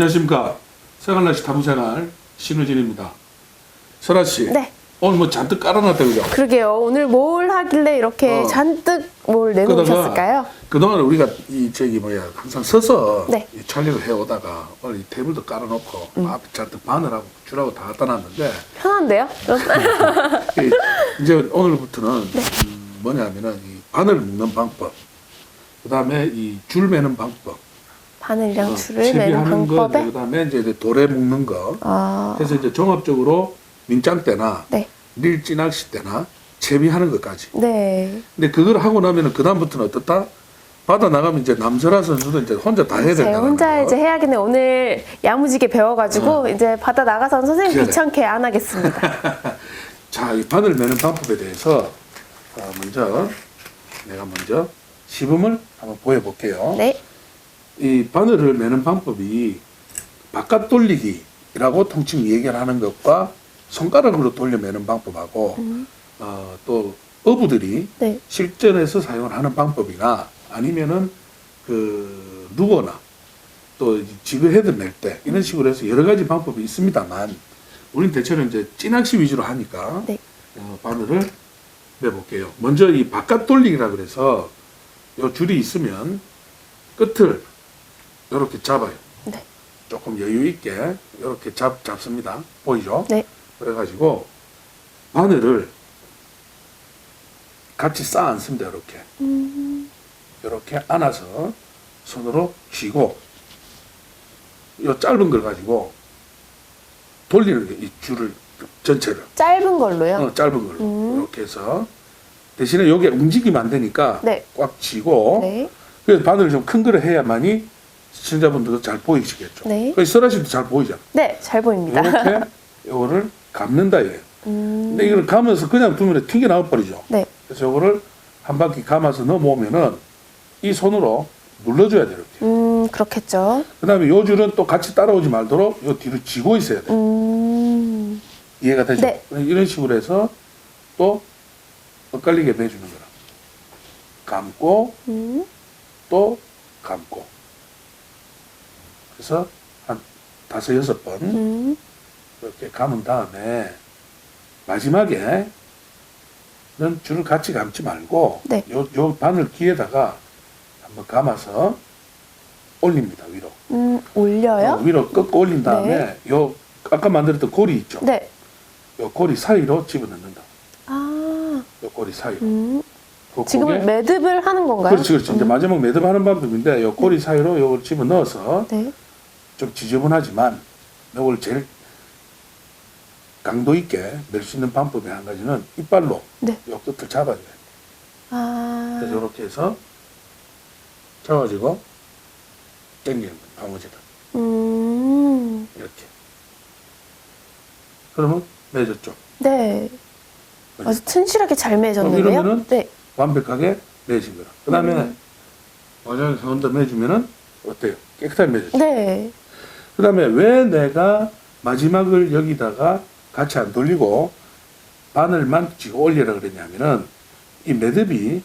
안녕하십니까. 생활날씨 타부생활 신우진입니다. 설아 씨. 네. 오늘 뭐 잔뜩 깔아놨다 그죠? 그러게요. 오늘 뭘 하길래 이렇게 어. 잔뜩 뭘 내놓으셨을까요? 그동안 우리가 이 저기 뭐야 항상 서서 네. 이 촬영을 해오다가 오늘 이 테이블도 깔아놓고 음. 앞에 잔뜩 바늘하고 줄하고 다 갖다 놨는데 편한데요? 좀? 이- 이제 오늘부터는 네. 음, 뭐냐면은 이 바늘 묶는 방법, 그 다음에 이 줄 매는 방법, 바늘이랑 어, 거, 방법에 그 다음에 이제 도래 묶는 거. 아, 그래서 이제 종합적으로 민짱 때나 네. 밀찌낚시 때나 채비하는 것까지. 네. 근데 그걸 하고 나면은 그 다음부터는 어떻다? 바다 나가면 이제 남설아 선수도 이제 혼자 다 해야 제 된다. 혼자 이제 해야겠네. 오늘 야무지게 배워가지고 이제 바다 나가서는 선생님 그래. 귀찮게 안 하겠습니다. 자, 이 바늘 매는 방법에 대해서 어, 먼저 내가 먼저 시범을 한번 보여볼게요. 네. 이 바늘을 매는 방법이 바깥 돌리기라고 통칭 얘기를 하는 것과 손가락으로 돌려 매는 방법하고 어, 또 어부들이 네. 실전에서 사용을 하는 방법이나 아니면은 그 누거나 또 지그 헤드 낼 때 이런 식으로 해서 여러 가지 방법이 있습니다만 우리는 대체로 이제 찌낚시 위주로 하니까 네. 어, 바늘을 매볼게요. 먼저 이 바깥 돌리기라 그래서 요 줄이 있으면 끝을 이렇게 잡아요. 네. 조금 여유 있게 이렇게 잡 잡습니다. 보이죠? 네. 그래가지고 바늘을 같이 쌓아 앉습니다. 이렇게 음, 이렇게 안아서 손으로 쥐고 이 짧은 걸 가지고 돌리는 거예요. 이 줄을 전체를 짧은 걸로요? 어, 짧은 걸로 음. 이렇게 해서 대신에 여기 움직이면 안 되니까 네. 꽉 쥐고 네. 그래서 바늘을 좀 큰 거를 해야만이 시청자분들도 잘 보이시겠죠. 네. 그래서 설아 씨도 잘 보이잖아. 네, 잘 보입니다. 이렇게 이거를 감는다 이거예요. 음, 근데 이걸 감아서 그냥 두면 튕겨 나와 버리죠. 네. 그래서 이거를 한 바퀴 감아서 넘어오면은 이 손으로 눌러줘야 돼요. 이렇게. 음, 그렇겠죠. 그 다음에 요 줄은 또 같이 따라오지 말도록 요 뒤로 쥐고 있어야 돼요. 음, 이해가 되죠? 네. 이런 식으로 해서 또 엇갈리게 매주는 거라. 감고 음, 또 감고. 그래서 한 다섯 여섯 번 음, 이렇게 감은 다음에 마지막에 는 줄을 같이 감지 말고 네. 요, 요 바늘 귀에다가 한번 감아서 올립니다 위로. 음, 올려요? 어, 위로 꺾고 올린 다음에 요 아까 만들었던 고리 있죠? 네. 요 고리 사이로 집어넣는다. 아, 요 고리 사이로. 음, 그 지금은 매듭을 하는 건가요? 그렇지 그렇지. 이제 음, 마지막 매듭하는 방법인데 요 고리 사이로 요걸 집어 넣어서 네. 좀 지저분하지만 요걸 제일 강도 있게 낼수 있는 방법의 한 가지는 이빨로 네. 요 끝을 잡아줘야 돼. 아, 그래서 이렇게 해서 잡아주고 당기는 거야, 방어제다. 음, 이렇게. 그러면 매졌죠. 네. 아주 튼실하게 잘 매졌는데요? 네. 완벽하게 매진 거라. 그 다음에 음. 원장이 한번더 매주면은 어때요? 깨끗하게 매졌죠. 네. 그 다음에 왜 내가 마지막을 여기다가 같이 안 돌리고 바늘만 쥐고 올리라 그랬냐면은 이 매듭이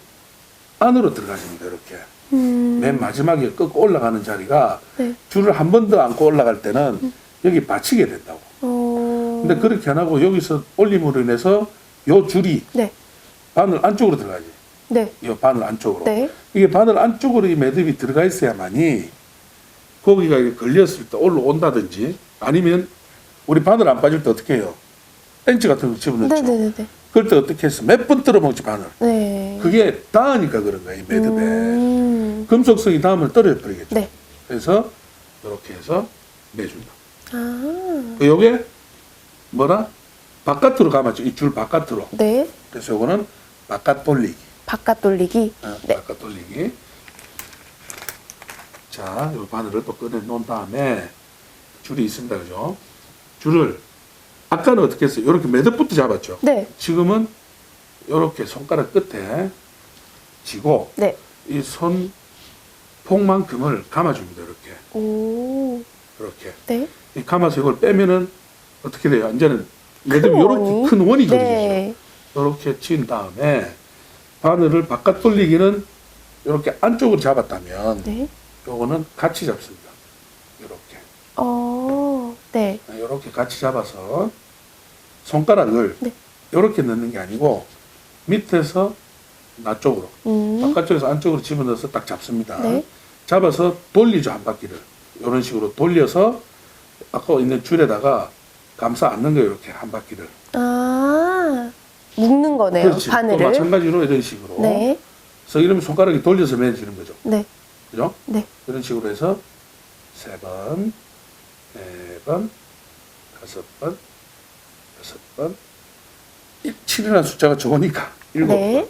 안으로 들어가집니다. 이렇게. 음, 맨 마지막에 꺾고 올라가는 자리가 네. 줄을 한 번 더 안고 올라갈 때는 여기 받치게 된다고. 어, 근데 그렇게 안 하고 여기서 올림으로 인해서 요 줄이 네. 바늘 안쪽으로 들어가지. 네. 이 바늘 안쪽으로. 네. 이게 바늘 안쪽으로 이 매듭이 들어가 있어야만이 거기가 걸렸을 때 올라온다든지 아니면 우리 바늘 안 빠질 때 어떻게 해요? 벤치 같은 거 집어넣죠. 네네네. 그럴 때 어떻게 했어? 몇 번 떨어먹지 바늘. 네. 그게 닿으니까 그런 거야 이 매듭에. 음, 금속성이 닿으면 떨어져 버리겠죠. 네. 그래서 이렇게 해서 매준다. 아, 그 요게 뭐라? 바깥으로 감았죠. 이 줄 바깥으로. 네. 그래서 요거는 바깥 돌리기. 바깥 돌리기. 어, 네. 바깥 돌리기. 자, 요 바늘을 또 꺼내 놓은 다음에 줄이 있습니다. 그죠? 줄을 아까는 어떻게 했어요? 이렇게 매듭부터 잡았죠. 네. 지금은 이렇게 손가락 끝에 쥐고 네. 이 손 폭만큼을 감아줍니다. 이렇게. 오, 이렇게. 네. 이 감아서 이걸 빼면은 어떻게 돼요? 이제는 매듭이 큰 이렇게? 큰 원이 그려지죠. 네. 이렇게 친 다음에 바늘을 바깥 돌리기는 이렇게 안쪽으로 잡았다면 네. 요거는 같이 잡습니다. 이렇게. 어, 이렇게 같이 잡아서 손가락을 네. 이렇게 넣는 게 아니고 밑에서 나 쪽으로 음. 바깥쪽에서 안쪽으로 집어넣어서 딱 잡습니다. 네. 잡아서 돌리죠 한 바퀴를 이런 식으로 돌려서 아까 있는 줄에다가 감싸 안는 거예요 이렇게 한 바퀴를. 아, 묶는 거네요. 그렇지. 또 바늘을. 마찬가지로 이런 식으로. 네. 그래서 이러면 손가락이 돌려서 매지는 거죠. 네. 그죠? 네. 이런 식으로 해서 세 번, 네 번, 다섯 번, 여섯 번. 7이라는 숫자가 좋으니까 일곱 번. 네.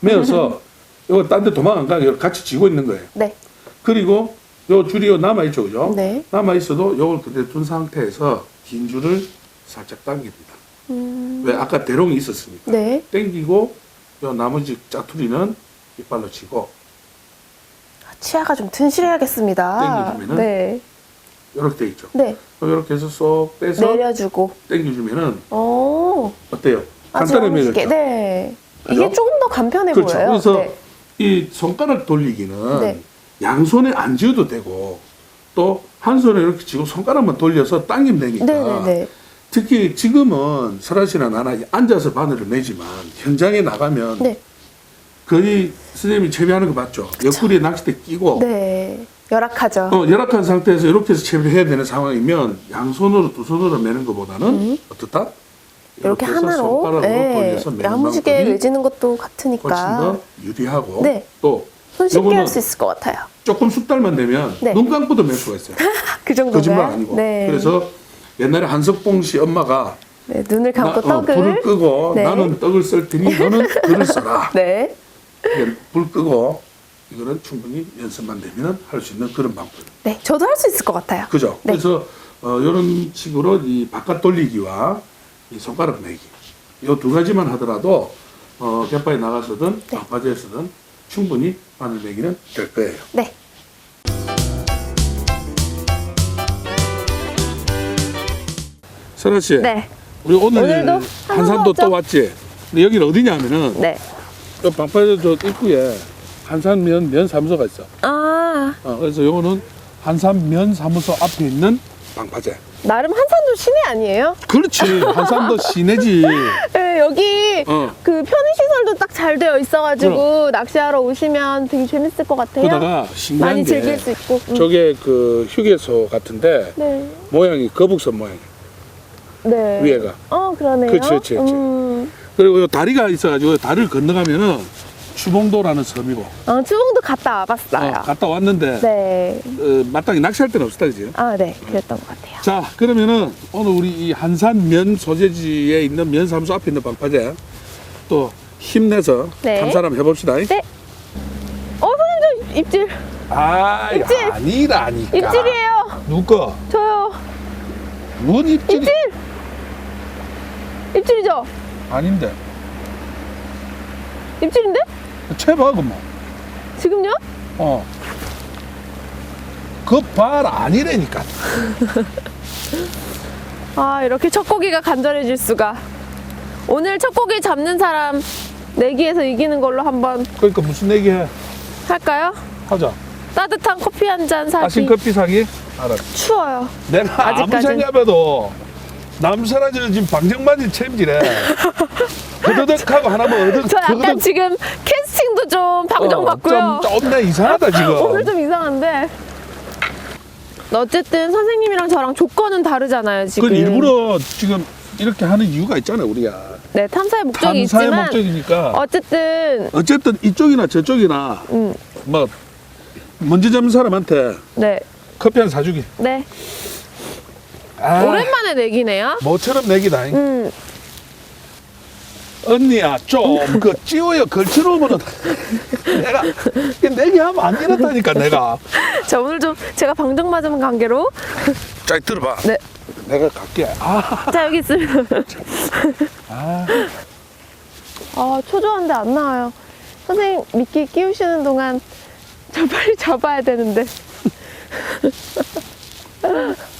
매어서 이거 딴 데 도망 안 가게 같이 쥐고 있는 거예요. 네. 그리고 요 줄이 요 남아 있죠, 그죠? 네. 남아 있어도 요걸 그대로 둔 상태에서 긴 줄을 살짝 당깁니다. 음. 왜 아까 대롱이 있었으니까. 네. 당기고 요 나머지 짜투리는 이빨로 치고 치아가 좀 튼실해야겠습니다. 땡겨주면은? 네. 이렇게 돼 있죠. 네. 이렇게 해서 쏙 빼서 내려주고. 당겨주면은 오. 어때요? 아주 간단해 멋있게. 매졌죠. 네. 그죠? 이게 조금 더 간편해 그렇죠. 보여요. 그래서 네. 이 손가락 돌리기는 네. 양손에 안 쥐어도 되고 또 한 손에 이렇게 쥐고 손가락만 돌려서 당기면 되니까 네네네. 특히 지금은 설아 씨나 나나 앉아서 바늘을 매지만 현장에 나가면 네. 거의 선생님이 채비하는 거 봤죠? 옆구리에 낚싯대 끼고 네. 열악하죠. 어, 열악한 상태에서 이렇게 해서 채비를 해야 되는 상황이면 양손으로 두 손으로 매는 것보다는 어떻다? 음. 이렇게 해서 하나로 네. 야무지게 매지는 것도 훨씬 같으니까 더 유리하고 네. 또 손쉽게 할 수 있을 것 같아요. 조금 숙달만 되면 네. 눈 감고도 맬 수가 있어요. 그 정도면 거짓말 아니고. 네. 그래서 옛날에 한석봉 씨 엄마가 네, 눈을 감고 나- 어, 떡을 불을 끄고 네. 나는 떡을 썰 테니 너는 글을 써라. 네. 불 끄고 이거는 충분히 연습만 되면 할 수 있는 그런 방법. 네. 저도 할 수 있을 것 같아요. 그죠? 네. 그래서 어, 이런 식으로 이 바깥 돌리기와 이 손가락 내기 이 두 가지만 하더라도 어, 갯바에 나가서든 네. 바깥에서든 충분히 바늘 내기는 될 거예요. 네. 설아 씨, 네. 우리 오늘 오늘도 한산도 한산도 또 왔지. 근데 여기는 어디냐면은 네. 저 방파제 저 입구에 한산면 면 사무소가 있어. 아, 어, 그래서 요거는 한산면 사무소 앞에 있는 방파제. 나름 한산도 시내 아니에요? 그렇지. 한산도 시내지. 네, 여기 어. 그 편의 시설도 딱 잘 되어 있어가지고 낚시하러 오시면 되게 재밌을 것 같아요. 그러다가 신기한 많이 게 즐길 수 있고. 음. 저게 그 휴게소 같은데 네. 모양이 거북선 모양. 네. 위에가. 어, 그러네요. 그치, 그치, 그치. 음. 그리고 요 다리가 있어가지고 다리를 건너가면은 추봉도라는 섬이고 어, 추봉도 갔다 와봤어요. 어, 갔다 왔는데 네. 어, 마땅히 낚시할 데는 없었다 그지? 아, 네. 그랬던 것 같아요. 자 그러면은 오늘 우리 이 한산 면 소재지에 있는 면사무소 앞에 있는 방파제 또 힘내서 네. 탐사 한번 해봅시다. 네. 어, 선생님, 저 입질. 아 입질! 아니라니까. 입질이에요. 누가? 저요. 뭔 입질이? 입질! 입질이죠? 아닌데. 입질인데? 채봐 그만. 지금요? 어. 그 발 아니라니까. 아, 이렇게 첫 고기가 간절해질 수가. 오늘 첫 고기 잡는 사람 내기에서 이기는 걸로 한번 그러니까 무슨 얘기 해? 할까요? 하자. 따뜻한 커피 한 잔 사기. 아신 커피 사기? 알았어. 추워요. 내가 아무 아직까진. 생각해도 남사라지는 지금 방정만이 챔질해. 흐드득하고 하나만 어득 저 약간 지금 캐스팅도 좀 방정 같고요. 좀, 좀내 이상하다 지금. 오늘 좀 이상한데. 어쨌든 선생님이랑 저랑 조건은 다르잖아요, 지금. 그 일부러 지금 이렇게 하는 이유가 있잖아요 우리가. 네, 탐사의 목적이 탐사의 있지만 목적이니까. 어쨌든 어쨌든 이쪽이나 저쪽이나 음, 뭐 먼저 잡는 사람한테 네. 커피 한 사주기. 네. 아, 오랜만에 내기네요. 모처럼 내기다. 음, 언니야 좀 그 찌우여 걸쳐놓으면은 내가 내기하면 안 이렇다니까 내가. 자, 오늘 좀 제가 방정 맞은 관계로 자 들어봐. 네. 내가 갈게. 아, 자, 여기 있습니다. 아. 아, 초조한데 안 나와요. 선생님 미끼 끼우시는 동안 저 빨리 잡아야 되는데.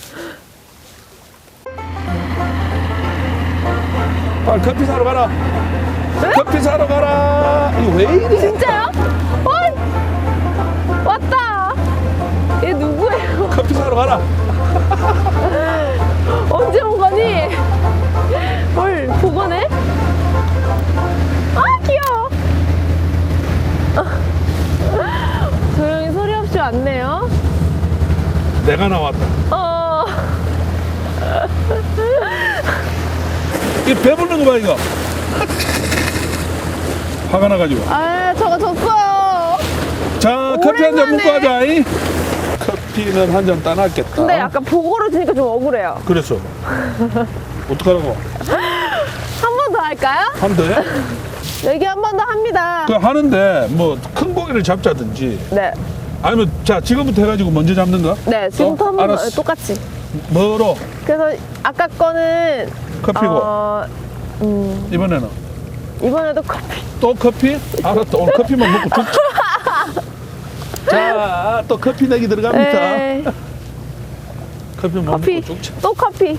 아, 커피 사러 가라. 네? 커피 사러 가라. 이왜 이래? 진짜요? 어이! 왔다. 얘 누구예요? 커피 사러 가라. 언제 온 거니? 뭘 보거네? 아 귀여워. 조용히 소리 없이 왔네요. 내가 나왔다. 어. 이 배부르는 거 봐, 이거. 화가 나가지고. 아, 저거 졌어요. 자, 커피 한 잔 오랜만에. 먹고 하자. 이. 커피는 한 잔 따놨겠다. 근데 약간 보고로 주니까 좀 억울해요. 그랬어. 어떡하라고? 한 번 더 할까요? 한 대? 얘기 한 번 더 합니다. 그 하는데 뭐 큰 고기를 잡자든지 네, 아니면 자 지금부터 해가지고 먼저 잡는가? 네, 지금부터 어? 한 번 더 알았어. 똑같이. 뭐로? 그래서 아까 거는 커피고 어, 음, 이번에는 이번에도 커피. 또 커피? 알았다 오늘 커피만 먹고 죽자 자 또 커피 내기 들어갑니까? 네, 커피 만 커피. 먹고 죽자 또 커피.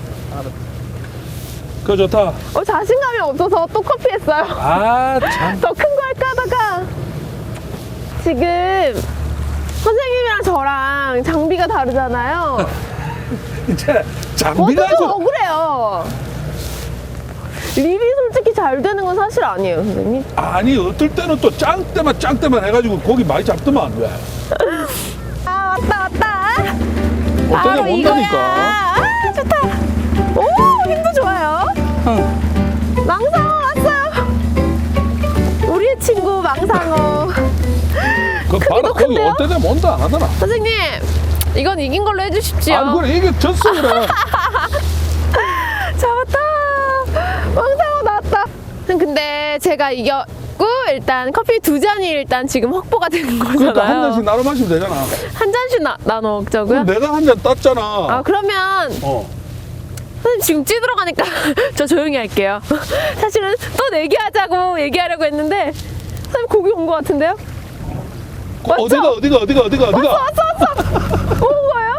그거 좋다 어, 자신감이 없어서 또 커피 했어요. 아 참 더 큰 거 할까 하다가 지금 선생님이랑 저랑 장비가 다르잖아요. 이제 장비가 좀 억울해요. 립이 솔직히 잘 되는 건 사실 아니에요, 선생님. 아니 어떨 때는 또 짱 때만 짱 때만 해가지고 고기 많이 잡더만 왜 아, 왔다, 왔다. 어떤 바로 애 이거야. 온다니까 아, 좋다. 오, 힘도 좋아요. 망상어 왔어요. 우리의 친구 망상어. 그 크기도 봐라 거기 큰데요? 어때 되면 온다 안 하더나 선생님, 이건 이긴 걸로 해주십시오. 아니 그래 이게 졌어 그래 잡았다. 망상어 나왔다. 제가 이겼고 일단 커피 두 잔이 일단 지금 확보가 된 거잖아요. 그러니까 한 잔씩 나눠 마시면 되잖아 한 잔씩 나, 나눠 먹자고요? 그럼 내가 한 잔 땄잖아 아 그러면 어. 선생님 지금 찌들어가니까 저 조용히 할게요. 사실은 또 내기하자고 얘기하려고 했는데 선생님 고기 온것 같은데요? 맞죠? 어디가 어디가 어디가 어디가 어디가 왔어 왔어 왔어. 온 거예요?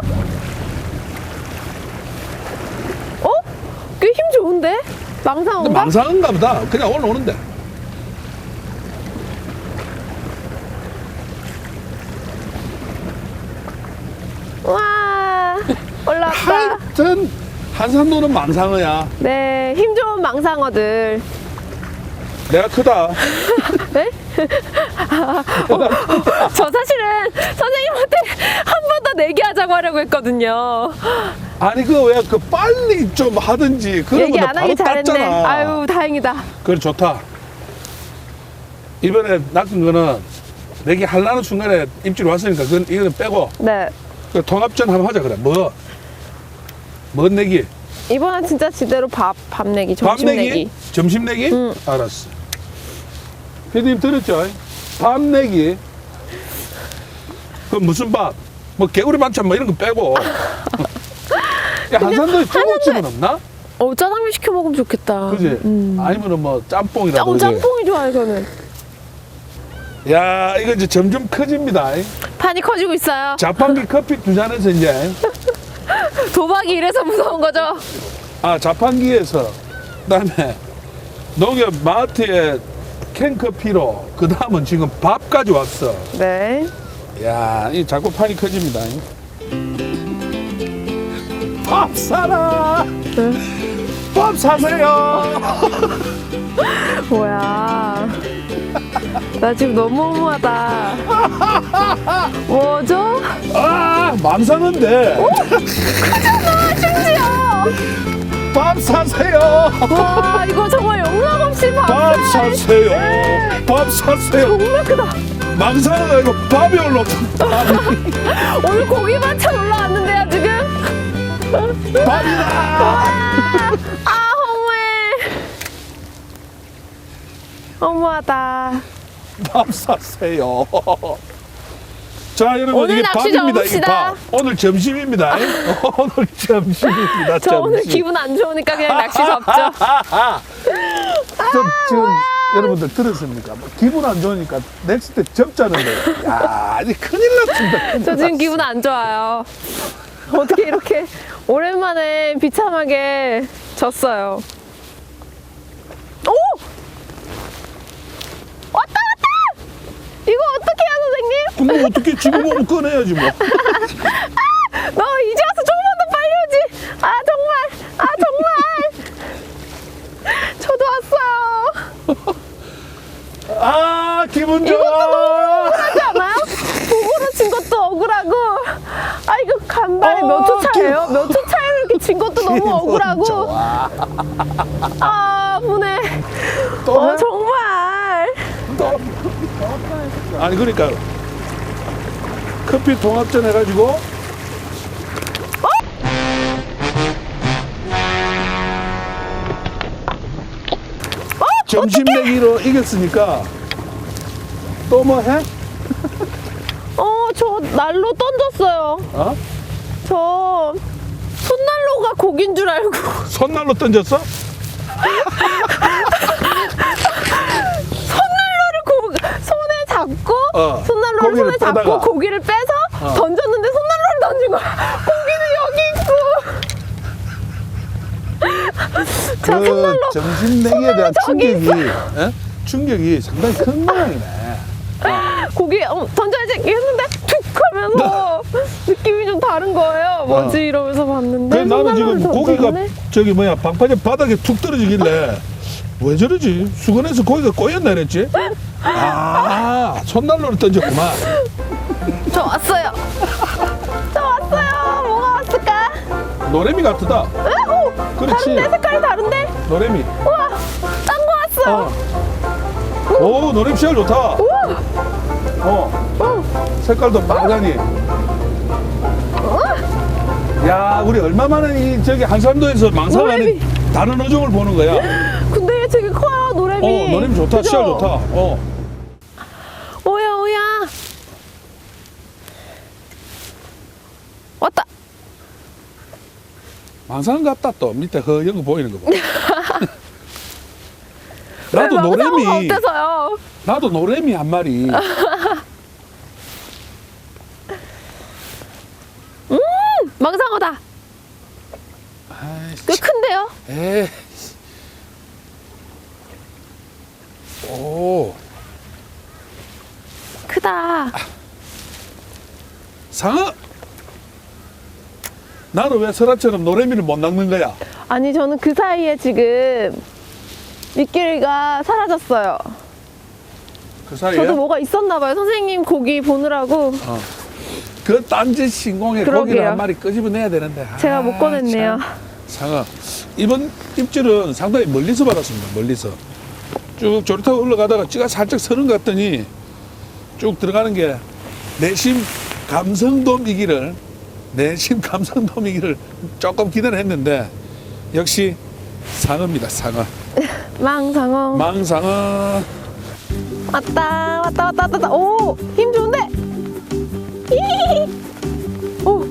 어? 꽤 힘 좋은데? 근데 망상어인가? 망상인가 보다 그냥 올라오는데 와 올라왔다. 하여튼 한산도는 망상어야 네, 힘 좋은 망상어들. 내가 크다 네? 저 사실은 선생님한테 한 번 더 내기하자고 하려고 했거든요. 아니 그 왜 그 빨리 좀 하든지 얘기 그러면 안 바로 잘했네. 땄잖아 아유, 다행이다. 그래 좋다 이번에 낚은 거는 내기 할라는 순간에 입질 왔으니까 그건 이거는 빼고 네. 그 통합전 한번 하자 그래 뭐? 뭔 내기? 이번엔 진짜 제대로 밥, 밥 내기, 밥 점심 내기? 내기. 점심 내기? 응. 알았어. 피디님 들었죠? 밥 내기. 그 무슨 밥? 뭐 개구리 반찬 뭐 이런 거 빼고. 야, 한산도에 중국집은 없나? 어, 짜장면 시켜 먹으면 좋겠다. 그지? 음. 아니면은 뭐 짜- 짬뽕이라도. 어? 짬뽕이 좋아요, 저는. 야, 이거 이제 점점 커집니다. 판이 커지고 있어요. 자판기 커피 두 잔에서 이제. 도박이 이래서 무서운 거죠? 아, 자판기에서. 그 다음에 농협 마트에 캔커피로. 그 다음은 지금 밥까지 왔어. 네. 야, 이 자꾸 판이 커집니다. 밥 사라. 밥 사세요. 뭐야. 나 지금 너무 허무하다. 뭐죠? 아, 망상인데. 심지어! 밥 사세요. 와, 이거 정말 영락 없이 밥. 밥 사세요. 밥 사세요. 정말 크다. 망상은 아니고 밥이 올라왔다. 오늘 고기 반찬 올라왔는데 허무하다. 밥 사세요. 자, 여러분 오늘 이게 낚시 밥입니다. 이게 접읍시다. 밥. 오늘 점심입니다. 오늘 점심입니다. 저 오늘 점심. 기분 안 좋으니까 그냥 낚시 접죠. 저, 지금 여러분들 들었습니까? 뭐 기분 안 좋으니까 넥스트 접자는데 야 아니 큰일 났습니다 큰일 저 지금 났어. 기분 안 좋아요. 어떻게 이렇게 오랜만에 비참하게 졌어요. 오! 왔다, 왔다! 이거 어떻게 해요, 선생님? 그럼 어떻게 지금 오면 꺼내야지 뭐 너 이제 와서 조금만 더 빨리 오지. 아 정말, 아 정말. 저도 왔어요. 아 기분 이것도 좋아 억울하지 않아요? 보고로 진 것도 억울하고. 아 이거 감 신발이 몇초 차예요? 몇 초 차이로 이렇게 진 것도 너무 억울하고. 아, 분해. 또 어, 해? 정 아니 그러니까 커피 통합전 해가지고 점심 내기로 이겼으니까 또 뭐 해? 어, 저 난로 던졌어요. 어? 저 손난로가 고긴 줄 알고. 손난로 던졌어? 어, 손난로를 손에 잡고 빼다가. 고기를 빼서 어. 던졌는데 손난로를 던진 거야. 고기는 여기 있고. 자, 손난로. 그 점심 내기에 대한 충격이 에? 충격이 상당히 큰 모양이네. 고기 어, 던져야지 했는데 툭 하면서 느낌이 좀 다른 거예요. 뭐지 어. 이러면서 봤는데 그래 나는 지금 고기가 던졌네. 저기 뭐야 방파제 바닥에 툭 떨어지길래 왜 저러지? 수건에서 고기가 꼬였나 이랬지? 아 손난로를 던졌구만. 저 왔어요. 저 왔어요. 뭐가 왔을까? 노래미 같다. 에? 오, 그렇지. 다른데 색깔이 다른데? 노래미. 우와, 딴 거 왔어. 어. 오 노래미 씨알 좋다. 우와, 어 어, 색깔도 빨가니. 야 우리 얼마 만에 이 저기 한산도에서 망상하는 노래미. 다른 어종을 보는 거야. 근데 얘 되게 커요 노래미. 어 노래미 좋다. 그죠? 씨알 좋다. 어. 오야 오야. 왔다. 망상 같다 또 밑에 거 보이는 거 봐. 왜 나도 노래미 어때서요? 나도 노래미 한 마리 망상어다. 꽤 큰데요? 에이 오 크다. 상어 나는 왜 설아처럼 노래미를 못 낚는 거야 아니 저는 그 사이에 지금 미끼리가 사라졌어요. 그 사이에 저도 뭐가 있었나 봐요. 선생님 고기 보느라고 어. 그 딴짓 신공에 그러게요. 고기를 한 마리 끄집어내야 되는데 제가 아, 못 꺼냈네요. 참. 상어 이번 입질은 상당히 멀리서 받았습니다 멀리서 쭉 조리타고 올라가다가 찌가 살짝 서는 것 같더니 쭉 들어가는 게 내심 감성돔이기를 내심 감성돔이기를 조금 기대를 했는데 역시 상어입니다 상어. 망상어. 망상어. 왔다 왔다 왔다 왔다. 오힘 좋은데. 오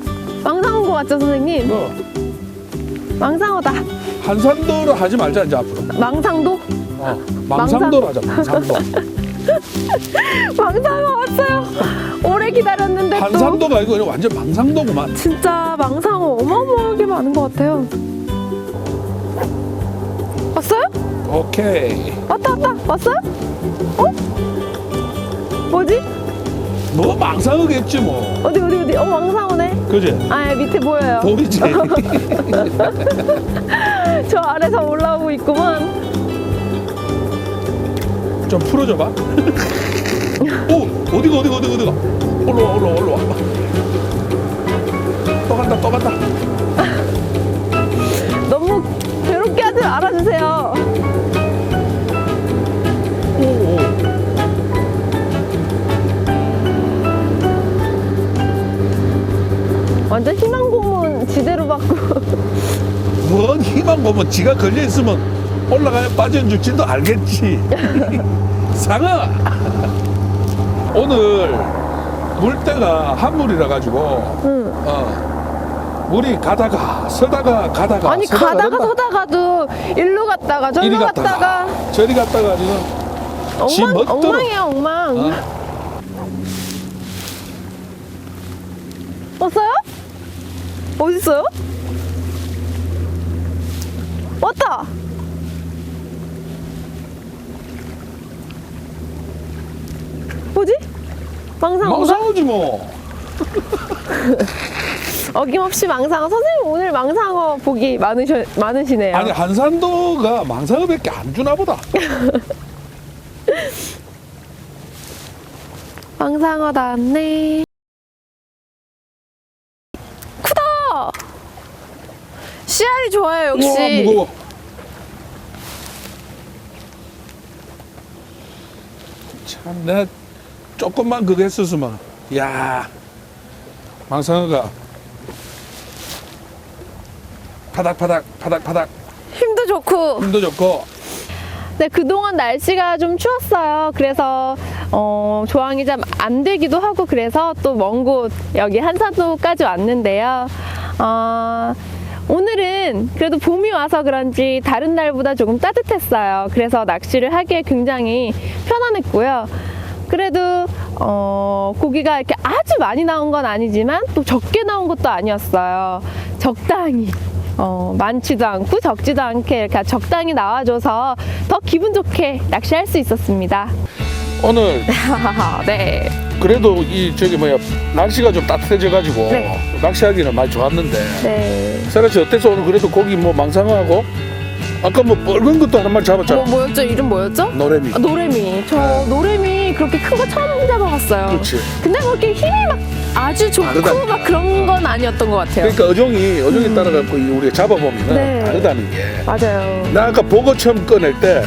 망상어인 거 맞죠 선생님? 뭐? 망상어다. 한산도로 하지 말자 이제 앞으로. 망상도? 어, 망상도로 하자 망상도 망상어 왔어요. 오래 기다렸는데 또. 한산도가 아니고 그냥 완전 망상도구만. 진짜 망상어 어마어마하게 많은 것 같아요. 왔어요? 오케이. 왔다 왔다. 왔어요? 어? 뭐지? 뭐 망상어겠지 뭐. 어디 어디 어디? 어 망상어네. 그지? 아 밑에 보여요. 보이지? 저 아래서 올라오고 있구만 좀 풀어줘봐. 오 어디가 어디가 어디가 어디가? 올라와 올라와 올라와. 또 간다 또 간다. 너무 괴롭게 하지 말아주세요. 오 오. 완전 희망 고문 지대로 받고. 뭔 희망 보면 지가 걸려 있으면 올라가야 빠지는 줄지도 알겠지 상아 오늘 물때가 한물이라 가지고 응. 어 물이 가다가 서다가 가다가 아니 서다가 가다가 된다. 서다가도 일로 갔다가 이리 절로 갔다가 저리 갔다가 지금 지 엉망, 멋대로. 엉망이야 엉망 어? 왔어요? 어디 있어요? 왔다. 뭐지? 망상어가? 망상어지 뭐 어김없이 망상어. 선생님 오늘 망상어 보기 많으셔, 많으시네요. 아니 한산도가 망상어밖에 안 주나 보다 망상어 나왔네. 크다. 좋아요 역시. 우와, 무거워. 참, 내가 조금만 그거 했었으면, 야 망상어가 파닥파닥, 파닥파닥, 힘도 좋고. 힘도 좋고, 네, 그동안 날씨가 좀 추웠어요. 그래서, 어, 조항이 좀 안 되기도 하고, 그래서 또 먼 곳, 여기 한산도까지 왔는데요. 어, 오늘은 그래도 봄이 와서 그런지 다른 날보다 조금 따뜻했어요. 그래서 낚시를 하기에 굉장히 편안했고요. 그래도, 어, 고기가 이렇게 아주 많이 나온 건 아니지만 또 적게 나온 것도 아니었어요. 적당히. 어, 많지도 않고 적지도 않게 이렇게 적당히 나와줘서 더 기분 좋게 낚시할 수 있었습니다. 오늘 네. 그래도 이 저기 뭐야 날씨가 좀 따뜻해져가지고 네. 낚시하기는 많이 좋았는데 네. 세라 씨 어땠어 오늘 그래도 고기 뭐 망상어하고 아까 뭐 뻘건 것도 한 마리 잡았잖아 뭐, 뭐였죠? 이름 뭐였죠? 노래미 아, 노래미. 저 노래미 그렇게 큰 거 처음 잡아봤어요. 그렇지 근데 뭐 이렇게 힘이 막 아주 좋고 다르다니까. 막 그런 건 아니었던 것 같아요. 그러니까 어종이 어종에 따라 갖고 이 우리가 잡아보면 네. 다르다는 게 맞아요. 나 아까 보고 처음 꺼낼 때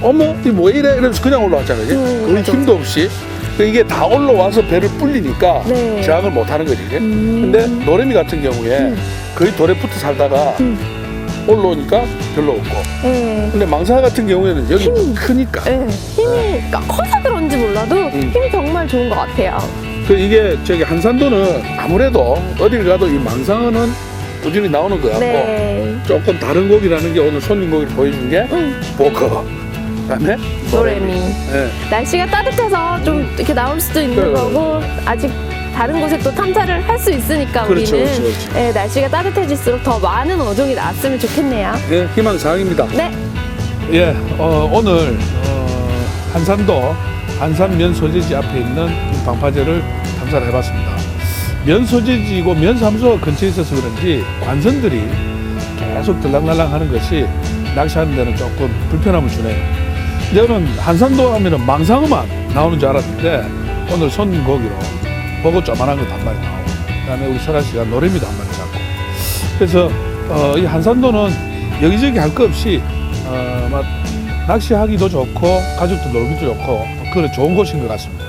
어머 이 뭐 이래 이러면서 그냥 올라왔잖아요 음, 거의 맞아. 힘도 없이 그 이게 다 올라와서 배를 불리니까 네. 저항을 못 하는 거지 음. 근데 노래미 같은 경우에 거의 돌에 붙어 살다가 음. 올라오니까 별로 없고 네. 근데 망사 같은 경우에는 여기 힘이- 크니까 네. 힘이 그러니까 커서 그런지 몰라도 음. 힘이 정말 좋은 것 같아요. 그 이게 저기 한산도는 아무래도 어딜 가도 이 망상어는 꾸준히 나오는 것 같고 네. 조금 다른 고기라는 게 오늘 손님 고기를 보여준 게 음. 보커 그다음에 노래미. 예. 날씨가 따뜻해서 좀 이렇게 나올 수도 있는 그래. 거고 아직 다른 곳에 또 탐사를 할 수 있으니까 그렇죠, 우리는 그렇죠, 그렇죠. 예, 날씨가 따뜻해질수록 더 많은 어종이 나왔으면 좋겠네요. 예, 희망사항입니다. 네, 예, 어, 오늘 어, 한산도 한산 면 소재지 앞에 있는 이 방파제를 탐사를 해봤습니다. 면 소재지고 면 사무소가 근처에 있어서 그런지 관선들이 계속 들락날락 하는 것이 낚시하는 데는 조금 불편함을 주네요. 저는 한산도 하면은 망상어만 나오는 줄 알았는데 오늘 손님 고기로 보고 조만한 것도 한 마리 나오고 그다음에 우리 설아 씨가 노래미도 한 마리 잡고 그래서 어, 이 한산도는 여기저기 할 거 없이 어, 막 낚시하기도 좋고 가족들 놀기도 좋고 그런 좋은 곳인 것 같습니다.